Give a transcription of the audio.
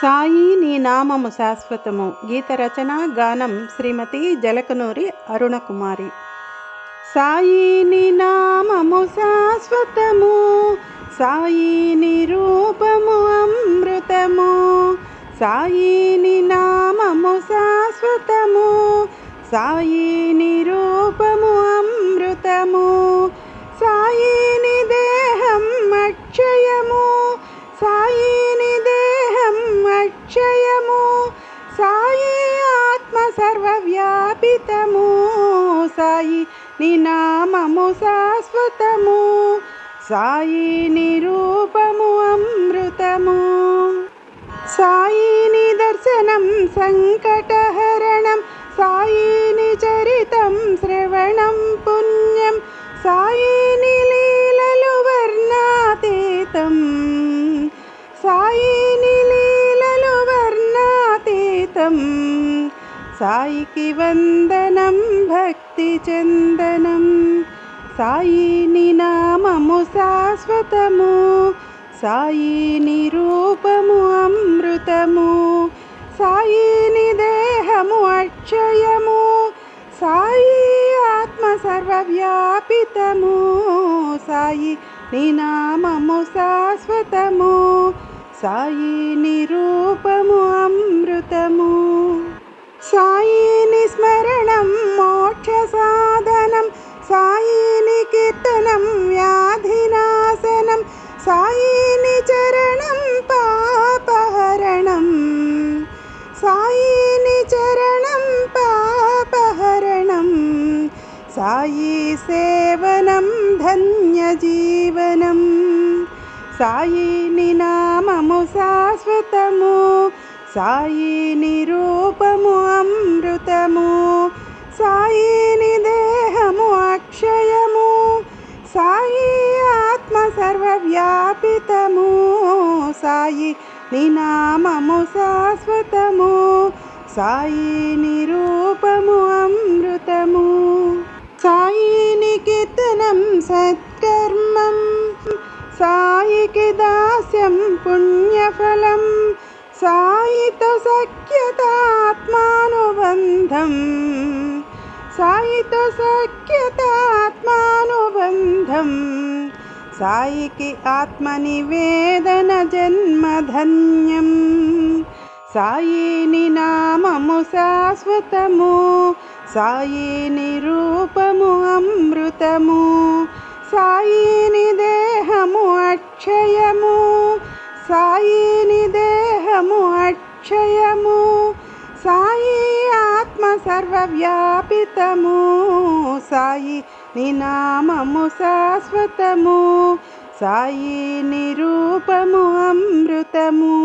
సాయి నీ నామము శాశ్వతము. గీత రచన గానం శ్రీమతి జలకనూరి అరుణకుమారి. సాయి నీ నామము శాశ్వతము. సాయి నీ రూపము అమృతము. సాయి నీ నామము శాశ్వతము. సాయి నీ రూపము అమృతము. అక్షయము సాయి ఆత్మ సర్వవ్యాపితము. సాయి నీ నామము శాశ్వతము. సాయి నిరూపము అమృతము. సాయి నిదర్శనం సంకటహరణం. సాయి చరితం శ్రవణం పుణ్యం. సాయి సాయికి వందనం భక్తి చందనం. సాయిని నామము శాశ్వతము. సాయిని రూపము అమృతము. సాయిని దేహము అక్షయము. సాయి ఆత్మ సర్వవ్యాపితము. సాయి నీ నామము శాశ్వతము. सायिनि रूपमुमृतमु सायिनि स्मरणं मोक्षसाधनं सायिनि कीर्तनं व्याधिनाशनं सायिनि चरणं पापहरणं सायिनि चरणं पापहरणं सायि सेवनं धन्यजीवनं सायिनि नाम శాశ్వతము సాయి నిరూపము అమృతము సాయిని దేహము అక్షయము సాయి ఆత్మ సర్వవ్యాపితము సాయి నినామము శాశ్వతము సాయి నిరూపము అమృతము. సాయిని కీర్తనం సత్కర్మం సాయికి దాస్యం పుణ్యఫలం సాయితో సఖ్యతాత్మానుబంధం. సాయితో సఖ్యతాత్మానుబంధం. సాయికి ఆత్మనివేదన జన్మధన్యం. సాయిని నామము శాశ్వతము సాయిని రూపము అమృతము. సాయి అక్షయము సాయిని దేహము అక్షయము సాయి ఆత్మ సర్వవ్యాపితము సాయి నినామము శాశ్వతము సాయి నిరూపము అమృతము.